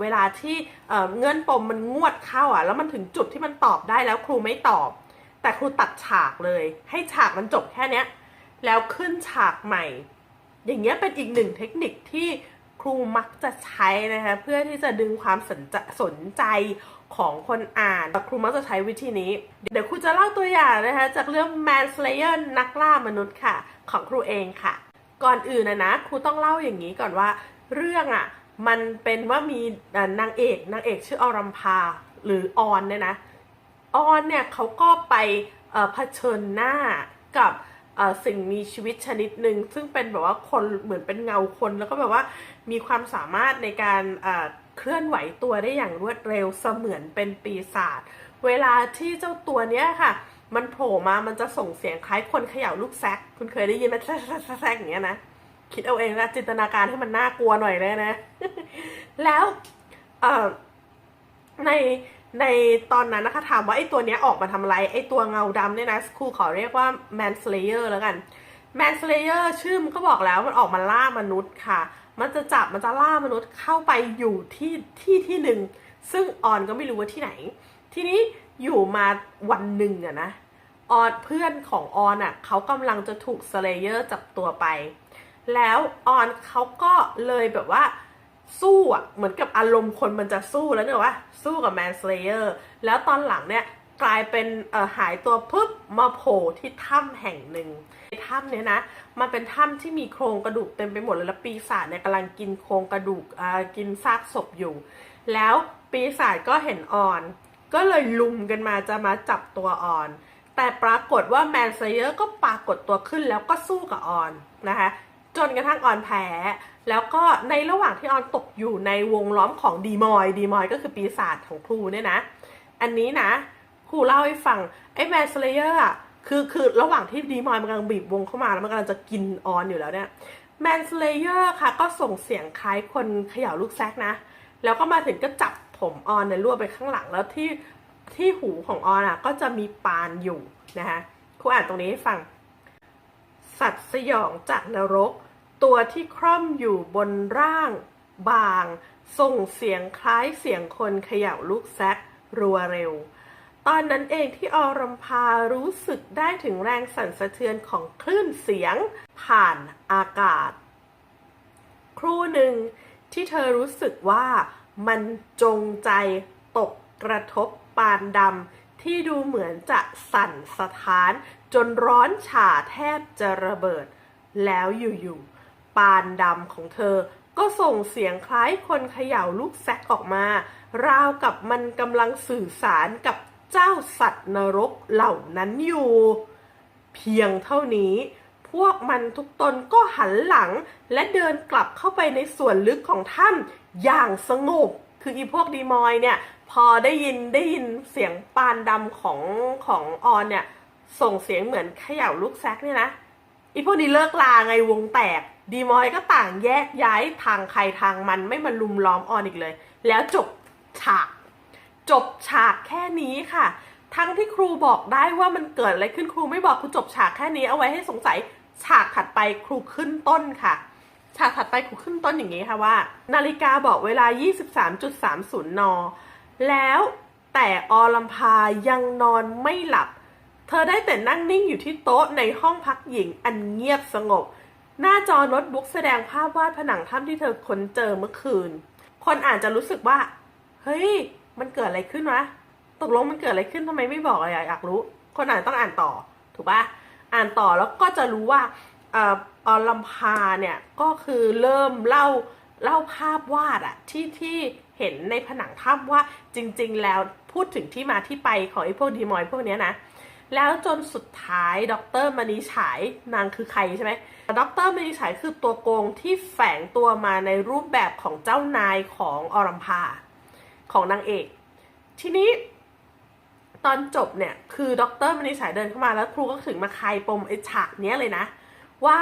เวลาที่เเงื่อนปมมันงวดเข้าอะ แล้วมันถึงจุดที่มันตอบได้แล้วครูไม่ตอบ แต่ครูตัดฉากเลย ให้ฉากมันจบแค่เนี้ย แล้วขึ้นฉากใหม่ อย่างเงี้ยเป็นอีกหนึ่งเทคนิคที่ครูมักจะใช้นะคะเพื่อที่จะดึงความสนใจสนใจของคนอ่านครูมักจะใช้วิธีนี้ เดี๋ยวครูจะเล่าตัวอย่างนะคะจากเรื่อง Manslayer นักล่ามนุษย์ค่ะ ของครูเองค่ะ ก่อนอื่นนะนะครูต้องเล่าอย่างนี้ก่อนว่าเรื่องอะ มันเป็นว่ามีนางเอกนางเอกชื่ออรัมพาหรือออนเนี่ยนะออนเนี่ยเขาก็ไปเผชิญหน้ากับสิ่งมีชีวิตชนิดหนึ่งซึ่งเป็นแบบว่าคนเหมือนเป็นเงาคนแล้วก็แบบว่ามีความสามารถในการเคลื่อนไหวตัวได้อย่างรวดเร็วเสมือนเป็นปีศาจเวลาที่เจ้าตัวเนี้ยค่ะ มันโผล่มามันจะส่งเสียงคล้ายคนเขย่าลูกแซกคุณเคยได้ยินไหมแซกแซกแซกอย่างเงี้ยนะ คิดเอาเองนะจินตนาการให้มันน่ากลัวหน่อยเลยนะ แล้วเออในในตอนนั้นนะคะถามว่าไอ้ตัวเนี้ยออกมาทำอะไร ไอ้ตัวเงาดำเนี่ยนะครูขอเรียกว่า Manslayer แล้วกัน Manslayer ชื่อมันก็บอกแล้วมันออกมาล่ามนุษย์ค่ะ มันจะจับมันจะล่ามนุษย์เข้าไปอยู่ที่ที่ที่หนึ่ง ซึ่งออนก็ไม่รู้ว่าที่ไหน ทีนี้อยู่มาวันหนึ่งอะนะออนเพื่อนของออนอะเขากำลังจะถูกสเลเยอร์จับตัวไป แล้วออนเขาก็เลยแบบว่าสู้อะเหมือนกับอารมณ์คนมันจะสู้แล้วเนี่ยว่าสู้กับแมนสเลเยอร์แล้วตอนหลังเนี่ยกลายเป็นเออหายตัวปุ๊บมาโผล่ที่ถ้ำแห่งหนึ่งในถ้ำเนี่ยนะ มันเป็นถ้ำที่มีโครงกระดูกเต็มไปหมดเลยแล้วปีศาจเนี่ยกำลังกินโครงกระดูกอ่ากินซากศพอยู่ แล้วปีศาจก็เห็นออน ก็เลยลุมกันมาจะมาจับตัวออน แต่ปรากฏว่าแมนเซเยอร์ก็ปรากฏตัวขึ้นแล้วก็สู้กับออนนะคะ จนกระทั่งออนแพ้ แล้วก็ในระหว่างที่ออนตกอยู่ในวงล้อมของดีมอยดีมอยก็คือปีศาจของครูเนี่ยนะ อันนี้นะครูเล่าให้ฟังไอ้แมนสเลเยอร์คือคือระหว่างที่ดีมอยมันกำลังบีบวงเข้ามาแล้วมันกำลังจะกินออนอยู่แล้วเนี่ยแมนสเลเยอร์ค่ะก็ส่งเสียงคล้ายคนเขย่าลูกแซกนะ แล้วก็มาถึงก็จับผมออนเนี่ยรวบไปข้างหลังแล้วที่ที่หูของออนอะก็จะมีปานอยู่นะคะครูอ่านตรงนี้ให้ฟัง สัตว์สยองจากนรก ตัวที่คร่อมอยู่บนร่างบาง ส่งเสียงคล้ายเสียงคนเขย่าลูกแซกรัวเร็ว ตอนนั้นเองที่อรมพารู้สึกได้ถึงแรงสั่นสะเทือนของคลื่นเสียงผ่านอากาศ ครู่หนึ่งที่เธอรู้สึกว่ามันจงใจตกกระทบปานดำที่ดูเหมือนจะสั่นสะท้าน จนร้อนฉ่าแทบจะระเบิด แล้วอยู่ๆ ปานดำของเธอ ก็ส่งเสียงคล้ายคนเขย่าลูกแซกออกมา ราวกับมันกำลังสื่อสารกับเจ้าสัตว์นรกเหล่านั้นอยู่ เพียงเท่านี้ พวกมันทุกตนก็หันหลัง และเดินกลับเข้าไปในส่วนลึกของถ้ำอย่างสงบ คืออีพวกดีมอยเนี่ย พอได้ยินได้ยินเสียงปานดำของของออนเนี่ย ส่งเสียงเหมือนเขย่าลูกแซกเนี่ยนะ อีพวกนี้เลิกลาไงวงแตก ดีมอยก็ต่างแยกย้ายทางใครทางมันไม่มาลุมล้อมออนอีกเลย แล้วจบฉาก จบฉากแค่นี้ค่ะ ทั้งที่ครูบอกได้ว่ามันเกิดอะไรขึ้นครูไม่บอกครูจบฉากแค่นี้เอาไว้ให้สงสัยฉากถัดไปครูขึ้นต้นค่ะ ฉากถัดไปครูขึ้นต้นอย่างนี้ค่ะว่า นาฬิกาบอกเวลา 23.30 น แล้วแต่ออลัมพายังนอนไม่หลับ เธอได้แต่นั่งนิ่งอยู่ที่โต๊ะในห้องพักหญิงอันเงียบสงบ หน้าจอโน้ตบุ๊กแสดงภาพวาดผนังถ้ำที่เธอค้นเจอเมื่อคืน คนอ่านจะรู้สึกว่า เฮ้ย มันเกิดอะไรขึ้นวะ ตกลงมันเกิดอะไรขึ้นทำไมไม่บอกอะไรอยากรู้ คนอ่านต้องอ่านต่อ ถูกปะอ่านต่อแล้วก็จะรู้ว่าเอ่อออลัมพาเนี่ย ก็คือเริ่มเล่าเล่าภาพวาดอะที่ที่เห็นในผนังถ้ำว่าจริง ๆ แล้วพูดถึงที่มาที่ไปของไอ้พวกดีมอยพวกเนี้ยนะ แล้วจนสุดท้ายดรมณีฉายนางคือใครใช่ไหมดรมณีฉายคือตัวโกงที่แฝงตัวมาในรูปแบบของเจ้านายของอรัมพาของนางเอก ทีนี้ตอนจบเนี่ย คือดรมณีฉายเดินเข้ามาแล้วครูก็ถึงมาคลายปมไอ้ฉากเนี้ยเลยนะ ว่า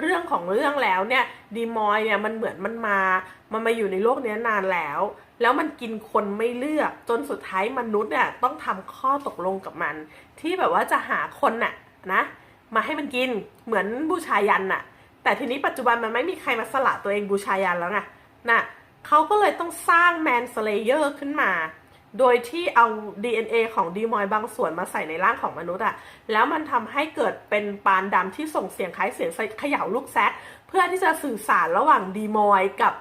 เรื่องของเรื่องแล้วเนี่ยดีมอยเนี่ยมันเหมือนมันมา มันมาอยู่ในโลกนี้นานแล้ว แล้วมันกินคนไม่เลือกจนสุดท้ายมนุษย์เนี่ยต้องทำข้อตกลงกับมัน ที่แบบว่าจะหาคนน่ะนะมาให้มันกินเหมือนบูชายันน่ะ แต่ทีนี้ปัจจุบันมันไม่มีใครมาสละตัวเองบูชายันแล้วไงน่ะเขาก็เลยต้องสร้างแมนสเลเยอร์ขึ้นมา โดยที่เอา DNA ของดีมอยบางส่วนมาใส่ในร่างของมนุษย์อะแล้วมันทำให้เกิดเป็นปานดำที่ส่งเสียงคล้ายเสียงเขย่าลูกแซกเพื่อที่จะสื่อสารระหว่างดีมอยกับ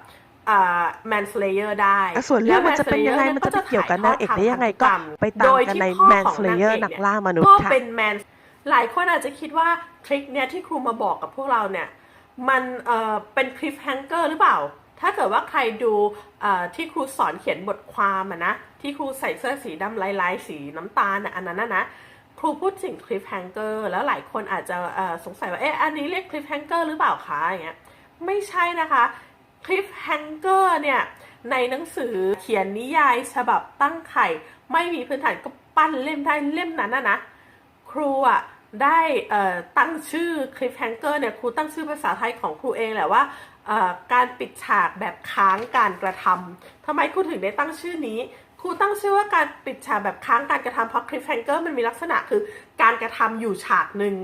แมนสเลเยอร์ได้อะส่วนเรื่องมันจะเป็นยังไงแล้วมันจะไปเกี่ยวกับนางเอกได้ยังไงก็ถ่ายทอดทางไปตามกันในโดยที่พ่อ Man ของ Slayer นางเอกนักเนี่ยล่ามนุษย์ก็ค่ะเป็นแมนหลายคนอาจจะคิดว่าทริคเนี่ยที่ครูมาบอกกับพวกเราเนี่ยมันเอ่อเป็นคลิฟแฮงเกอร์หรือเปล่า ถ้าเกิดว่าใครดูเอ่อที่ครูสอนเขียนบทความอะนะ ที่ครูใส่เสื้อสีดำลายลายๆสีน้ำตาลอะอันนั้นนะนะครูพูดถึงคลิฟแฮงเกอร์แล้วหลายคนอาจจะสงสัยว่าเอ๊ะอันนี้เรียกคลิฟแฮงเกอร์หรือเปล่าคะอย่างเงี้ยไม่ใช่นะคะคลิฟแฮงเกอร์เนี่ยในหนังสือเขียนนิยายฉบับตั้งไข่ ไม่มีพื้นฐานก็ปั้นเล่มได้เล่มนั้นนะนะครูอะได้ตั้งชื่อคลิฟแฮงเกอร์เนี่ยครูตั้งชื่อภาษาไทยของครูเองแหละว่าการปิดฉากแบบค้างการกระทำทำไมครูถึงได้ตั้งชื่อนี้ ครูตั้งชื่อว่าการปิดฉากแบบค้างการกระทำเพราะคลิฟแฮงเกอร์มันมีลักษณะคือการกระทำอยู่ฉากหนึ่ง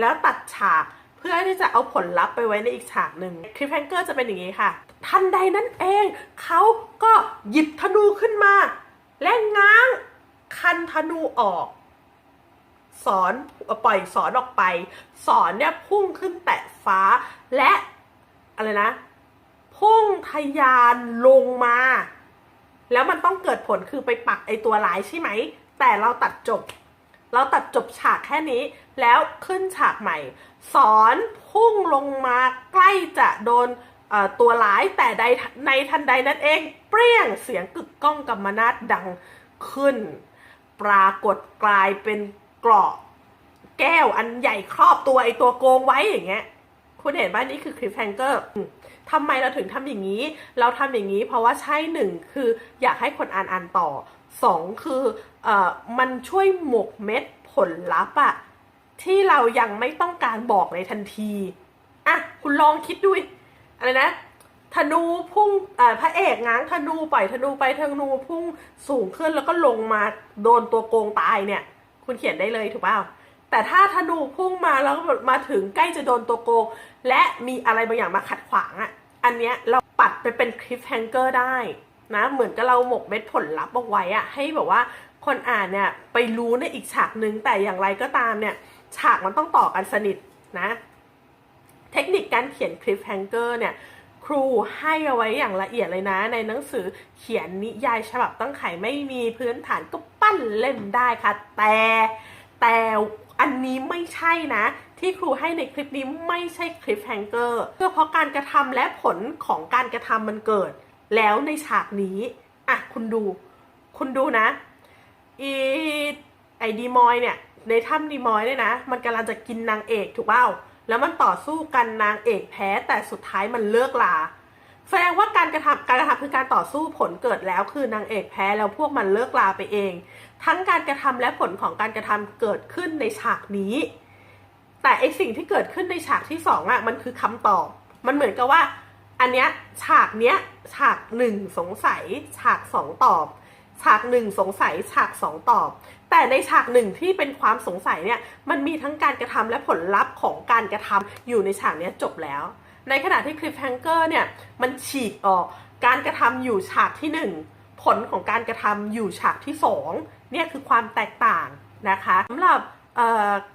แล้วตัดฉากเพื่อที่จะเอาผลลัพธ์ไปไว้ในอีกฉากหนึ่งคลิฟแฮงเกอร์จะเป็นอย่างนี้ค่ะ ทันใดนั้นเองเขาก็หยิบธนูขึ้นมา และง้างคันธนูออก สอนปล่อยสอนออกไป สอนเนี่ยพุ่งขึ้นแตะฟ้าและอะไรนะ พุ่งทยานลงมา แล้วมันต้องเกิดผลคือไปปักไอตัวร้ายใช่ไหม แต่เราตัดจบ เราตัดจบฉากแค่นี้ แล้วขึ้นฉากใหม่ สอนพุ่งลงมาใกล้จะโดนตัวร้ายแต่ใดในทันใดนั้นเอง เปรี้ยงเสียงกึกก้องกำมนาดดังขึ้น ปรากฏกลายเป็นเกราะแก้วอันใหญ่ครอบตัวไอตัวโกงไว้อย่างเงี้ย คุณเห็นว่านี่คือคลิปแฮงเกอร์ ทำไมเราถึงทำอย่างนี้ เราทำอย่างนี้ เพราะว่าใช่หนึ่งคืออยากให้คนอ่านอ่านต่อสองคือเอ่อมันช่วยหมกเม็ดผลลัพธ์อะที่เรายังไม่ต้องการบอกในทันทีอะคุณลองคิดดูอะไรนะธนูพุ่งพระเอกง้างธนูปล่อยธนูไปธนูพุ่งสูงขึ้นแล้วก็ลงมาโดนตัวโกงตายเนี่ย คุณเขียนได้เลยถูกเปล่าแต่ถ้าธนูพุ่งมาแล้วมาถึงใกล้จะโดนตัวโกง และมีอะไรบางอย่างมาขัดขวางอะ่ะ อันเนี้ยเราปัดไปเป็นคลิฟแฮงเกอร์ได้นะ เหมือนกับเราหมกเม็ดผลลัพธ์เอาไว้อะให้แบบว่าคนอ่านเนี่ยไปรู้ในอีกฉากหนึ่งแต่อย่างไรก็ตามเนี่ย ฉากมันต้องต่อกันสนิทนะ เทคนิคการเขียนคลิปแฮงเกอร์เนี่ยครูให้เอาไว้อย่างละเอียดเลยนะ ในหนังสือเขียนนิยายฉบับตั้งไขไม่มีพื้นฐานก็ปั้นเล่มได้ค่ะ แต่แต่อันนี้ไม่ใช่นะ ที่ครูให้ในคลิปนี้ไม่ใช่คลิปแฮงเกอร์เพื่อเพราะการกระทำและผลของการกระทำมันเกิด แล้วในฉากนี้อะคุณดู คุณดูนะอีไอดีมอยเนี่ย ในถ้ำดีมอยเนี่ยนะ มันกำลังจะกินนางเอกถูกเปล่าแล้วมันต่อสู้กันนางเอกแพ้แต่สุดท้ายมันเลิกลาแสดงว่าการกระทำการกระทำคือการต่อสู้ผลเกิดแล้วคือนางเอกแพ้แล้วพวกมันเลิกลาไปเอง ทั้งการกระทำและผลของการกระทำเกิดขึ้นในฉากนี้ แต่ไอสิ่งที่เกิดขึ้นในฉากที่สองอะมันคือคำตอบ มันเหมือนกับว่า อันเนี้ยฉากเนี้ยฉากหนึ่งสงสัย ฉากสองตอบ ฉากหนึ่งสงสัย ฉากสองตอบ แต่ในฉากหนึ่งที่เป็นความสงสัยเนี่ย มันมีทั้งการกระทำและผลลัพธ์ของการกระทำอยู่ในฉากเนี้ยจบแล้ว ในขณะที่คลิปแฮงเกอร์เนี่ยมันฉีกออกการกระทำอยู่ฉากที่หนึ่งผลของการกระทำอยู่ฉากที่สองเนี่ยคือความแตกต่างนะคะสำหรับ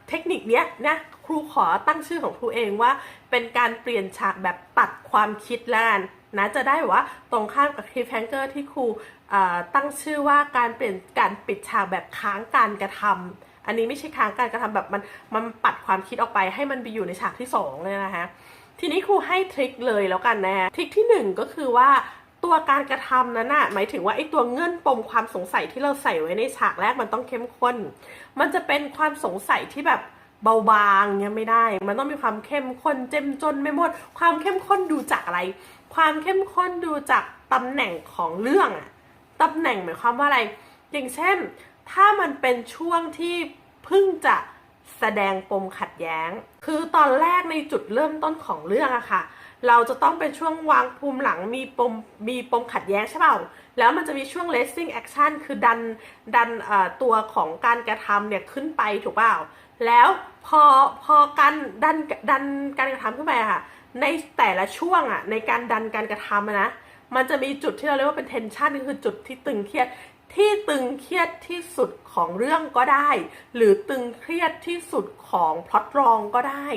เทคนิคเนี้ยนะครูขอตั้งชื่อของครูเองว่า เป็นการเปลี่ยนฉากแบบตัดความคิดแล้วกันนะจะได้ว่าตรงข้ามกับคลิปแฮงเกอร์ที่ครูตั้งชื่อว่าการเปลี่ยนการปิดฉากแบบค้างการกระทำอันนี้ไม่ใช่ค้างการกระทำแบบมันมันปัดความคิดออกไปให้มันไปอยู่ในฉากที่สองเลยนะคะทีนี้ครูให้ทริคเลยแล้วกันนะทริคที่หนึ่งก็คือว่า ตัวการกระทำนั้นน่ะหมายถึงว่าไอ้ตัวเงื่อนปมความสงสัยที่เราใส่ไว้ในฉากแรกมันต้องเข้มข้น มันจะเป็นความสงสัยที่แบบเบาบางเนี่ยไม่ได้ มันต้องมีความเข้มข้นเจ้มจนไม่หมด ความเข้มข้นดูจากอะไร ความเข้มข้นดูจากตำแหน่งของเรื่องอะตำแหน่งหมายความว่าอะไร อย่างเช่น ถ้ามันเป็นช่วงที่เพิ่งจะ แสดงปมขัดแย้ง คือตอนแรกในจุดเริ่มต้นของเรื่องอะค่ะ เราจะต้องเป็นช่วงวางภูมิหลังมีปมมีปมขัดแย้งใช่เปล่า แล้วมันจะมีช่วง racing action คือดันดันตัวของการกระทำเนี่ยขึ้นไปถูกเปล่า แล้วพอพอการดันดันการกระทำขึ้นไปค่ะ ในแต่ละช่วงอะในการดันการกระทำนะมันจะมีจุดที่เราเรียกว่าเป็น tension ก็คือจุดที่ตึงเครียด ที่ตึงเครียดที่สุดของเรื่องก็ได้ หรือตึงเครียดที่สุดของพล็อตรองก็ได้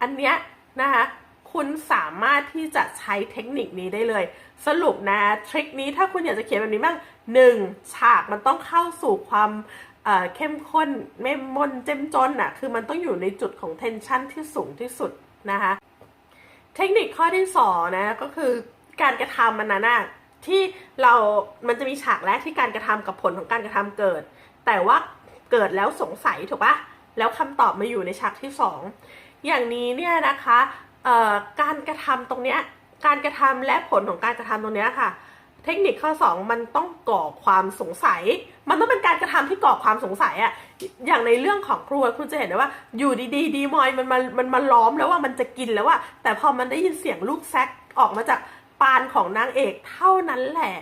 อันเนี้ยนะคะคุณสามารถที่จะใช้เทคนิคนี้ได้เลย สรุปนะทริคนี้ถ้าคุณอยากจะเขียนแบบนี้บ้างหนึ่งฉากมันต้องเข้าสู่ความเอ่อเข้มข้นไม่มนเจ้มจนอะคือมันต้องอยู่ในจุดของเทนชันที่สูงที่สุดนะคะ เทคนิคข้อที่สองนะก็คือการกระทำมันนั้นนะ ที่เรามันจะมีฉากแรกที่การกระทำกับผลของการกระทำเกิด แต่ว่าเกิดแล้วสงสัยถูกปะแล้วคำตอบมาอยู่ในฉากที่สองอย่างนี้เนี่ยนะคะการกระทำตรงเนี้ยการกระทำและผลของการกระทำตรงเนี้ยค่ะ เทคนิคข้อ 2 มันต้องก่อความสงสัย มันต้องเป็นการกระทำที่ก่อความสงสัยอะอย่างในเรื่องของครัวคุณจะเห็นได้ว่าอยู่ดีๆดีมอยมันมามันมาล้อมแล้วว่ามันจะกินแล้วว่าแต่พอมันได้ยินเสียงลูกแซกออกมาจาก ปานของนางเอกเท่านั้นแหละ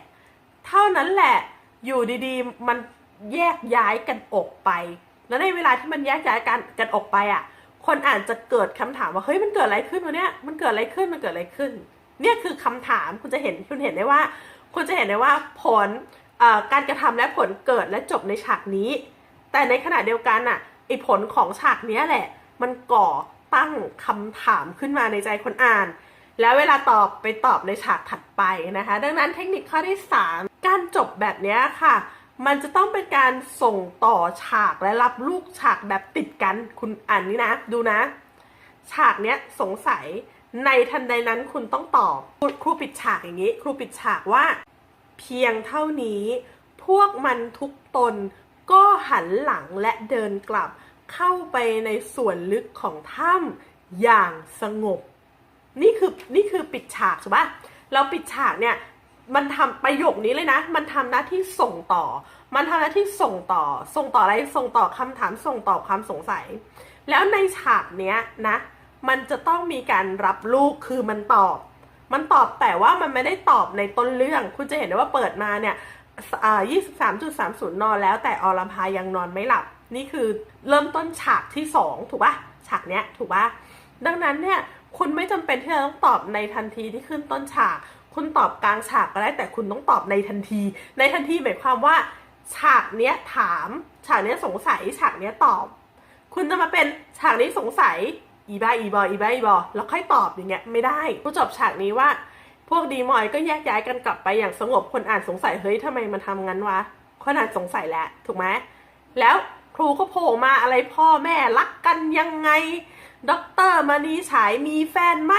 เท่านั้นแหละ อยู่ดีๆ มันแยกย้ายกันออกไป แล้วในเวลาที่มันแยกย้ายกันกันออกไปอะ คนอ่านจะเกิดคำถามว่าเฮ้ยมันเกิดอะไรขึ้นวะเนี่ยมันเกิดอะไรขึ้นมันเกิดอะไรขึ้น เนี่ยคือคำถามคุณจะเห็นคุณเห็นได้ว่า คุณจะเห็นได้ว่าผลการกระทำและผลเกิดและจบในฉากนี้ แต่ในขณะเดียวกันน่ะไอผลของฉากเนี้ยแหละ มันก่อตั้งคำถามขึ้นมาในใจคนอ่าน แล้วเวลาตอบไปตอบในฉากถัดไปนะคะ ดังนั้นเทคนิคข้อที่ 3 การจบแบบนี้ค่ะ มันจะต้องเป็นการส่งต่อฉากและรับลูกฉากแบบติดกันคุณอ่านนี่นะ ดูนะ ฉากเนี้ยสงสัยในทันใดนั้นคุณต้องตอบครูปิดฉากอย่างนี้ ครูปิดฉากว่า เพียงเท่านี้ พวกมันทุกตนก็หันหลังและเดินกลับเข้าไปในส่วนลึกของถ้ำอย่างสงบ นี่คือนี่คือปิดฉากใช่ปะเราปิดฉากเนี่ยมันทำประโยคนี้เลยนะ มันทำหน้าที่ส่งต่อ มันทำหน้าที่ส่งต่อ ส่งต่ออะไร ส่งต่อคำถาม ส่งต่อความสงสัย แล้วในฉากเนี้ยนะ มันจะต้องมีการรับลูก คือมันตอบ มันตอบแต่ว่ามันไม่ได้ตอบในต้นเรื่อง คุณจะเห็นได้ว่าเปิดมาเนี่ยอ่สิบสา23.30นย์นอนแล้ว แต่อรพายังนอนไม่หลับ นี่คือเริ่มต้นฉากที่2ถูกปะฉากเนี้ยถูกปะดังนั้นเนี่ย คุณไม่จำเป็นที่จะต้องตอบในทันทีที่ขึ้นต้นฉาก คุณตอบกลางฉากก็ได้แต่คุณต้องตอบในทันที ในทันทีหมายความว่า ฉากเนี้ยถาม ฉากเนี้ยสงสัย ฉากเนี้ยตอบ คุณจะมาเป็นฉากนี้สงสัยอีบ้าอีบออีบ้าอีบอแล้วค่อยตอบอย่างเงี้ยไม่ได้ผู้จบฉากนี้ว่า พวกดีมอยก็แยกย้ายกันกลับไปอย่างสงบคนอ่านสงสัยเฮ้ยทำไมมันทำงั้นวะคนอ่านสงสัยแหละถูกไหมแล้วครูก็โผล่มาอะไรพ่อแม่รักกันยังไง ด็อกเตอร์มานีฉายมีแฟนไหม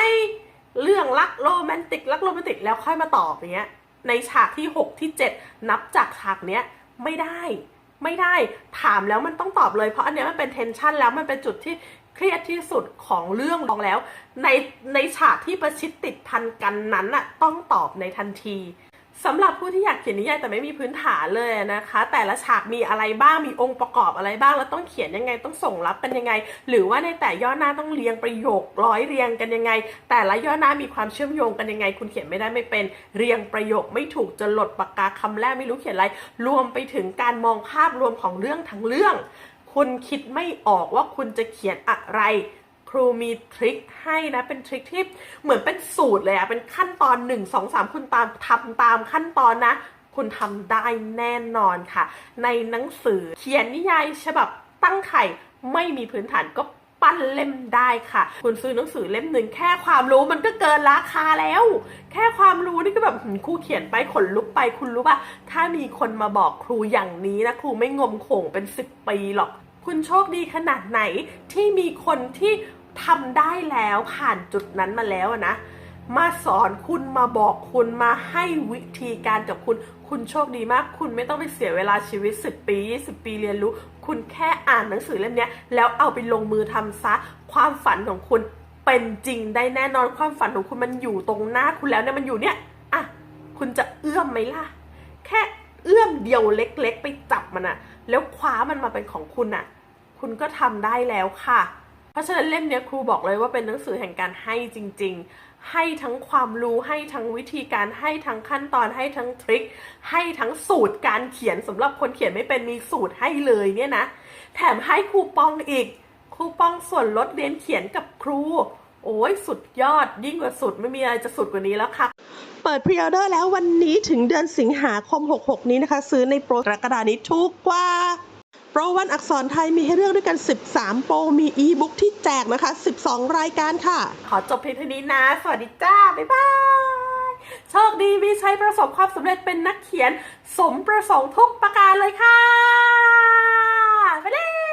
เรื่องรักโรแมนติกรักโรแมนติกแล้วค่อยมาตอบอย่างเงี้ยในฉากที่ 6 ที่ 7 นับจากฉากเนี้ยไม่ได้ไม่ได้ถามแล้วมันต้องตอบเลยเพราะอันเนี้ยมันเป็นเทนชันแล้วมันเป็นจุดที่เครียดที่สุดของเรื่องลองแล้ว ในในฉากที่ประชิดติดพันกันนั้นน่ะต้องตอบในทันที สำหรับผู้ที่อยากเขียนนิยายแต่ไม่มีพื้นฐานเลยนะคะ แต่ละฉากมีอะไรบ้างมีองค์ประกอบอะไรบ้าง แล้วต้องเขียนยังไงต้องส่งรับกันยังไง หรือว่าในแต่ย่อหน้าต้องเรียงประโยคร้อยเรียงกันยังไง แต่ละย่อหน้ามีความเชื่อมโยงกันยังไง คุณเขียนไม่ได้ไม่เป็นเรียงประโยคไม่ถูกจะหลดปากกาคำแรกไม่รู้เขียนอะไร รวมไปถึงการมองภาพรวมของเรื่องทั้งเรื่อง คุณคิดไม่ออกว่าคุณจะเขียนอะไร ครูมีทริคให้นะเป็นทริคที่เหมือนเป็นสูตรเลยอะเป็นขั้นตอน 1 2 3 คุณตามทำตามขั้นตอนนะ คุณทำได้แน่นอนค่ะ ในหนังสือเขียนนิยายฉบับตั้งไข่ไม่มีพื้นฐานก็ปั้นเล่มได้ค่ะ คุณซื้อหนังสือเล่มหนึ่งแค่ความรู้มันก็เกินราคาแล้ว แค่ความรู้นี่ก็แบบหืมครูเขียนไปขนลุกไปคุณรู้ป่ะ ถ้ามีคนมาบอกครูอย่างนี้นะ ครูไม่งมโขงเป็นสิบปีหรอก คุณโชคดีขนาดไหนที่มีคนที่ ทำได้แล้วผ่านจุดนั้นมาแล้วนะ มาสอนคุณมาบอกคุณมาให้วิธีการกับคุณ คุณโชคดีมาก คุณไม่ต้องไปเสียเวลาชีวิต 10 ปี 20 ปีเรียนรู้ คุณแค่อ่านหนังสือเล่มนี้แล้วเอาไปลงมือทำซะ ความฝันของคุณเป็นจริงได้แน่นอนความฝันของคุณมันอยู่ตรงหน้าคุณแล้วเนี่ยมันอยู่เนี่ยอะคุณจะเอื้อมไหมล่ะ แค่เอื้อมเดียวเล็ก ๆ ไปจับมันอะแล้วคว้ามันมาเป็นของคุณอะคุณก็ทำได้แล้วค่ะ เพราะฉะนั้นเล่มนี้ครูบอกเลยว่าเป็นหนังสือแห่งการให้จริง ๆ ให้ทั้งความรู้ให้ทั้งวิธีการให้ทั้งขั้นตอนให้ทั้งทริคให้ทั้งสูตรการเขียนสำหรับคนเขียนไม่เป็นมีสูตรให้เลยเนี่ยนะ แถมให้ครูปองอีกครูปองส่วนลดเรียนเขียนกับครู โอ้ยสุดยอดยิ่งกว่าสุดไม่มีอะไรจะสุดกว่านี้แล้วค่ะเปิดพรีออเดอร์แล้ววันนี้ถึงเดือนสิงหาคม 66 นี้นะคะ ซื้อในโปรกรกฎานี้ถูกกว่า โปรวันอักษรไทยมีให้เลือกด้วยกัน 13 โปร มีอีบุ๊กที่แจกนะคะ 12 รายการค่ะ ขอจบเพียงเท่านี้นะ สวัสดีจ้า บ๊ายบาย โชคดีมีชัยประสบความสำเร็จเป็นนักเขียน สมประสงค์ทุกประการเลยค่ะ ไปเลย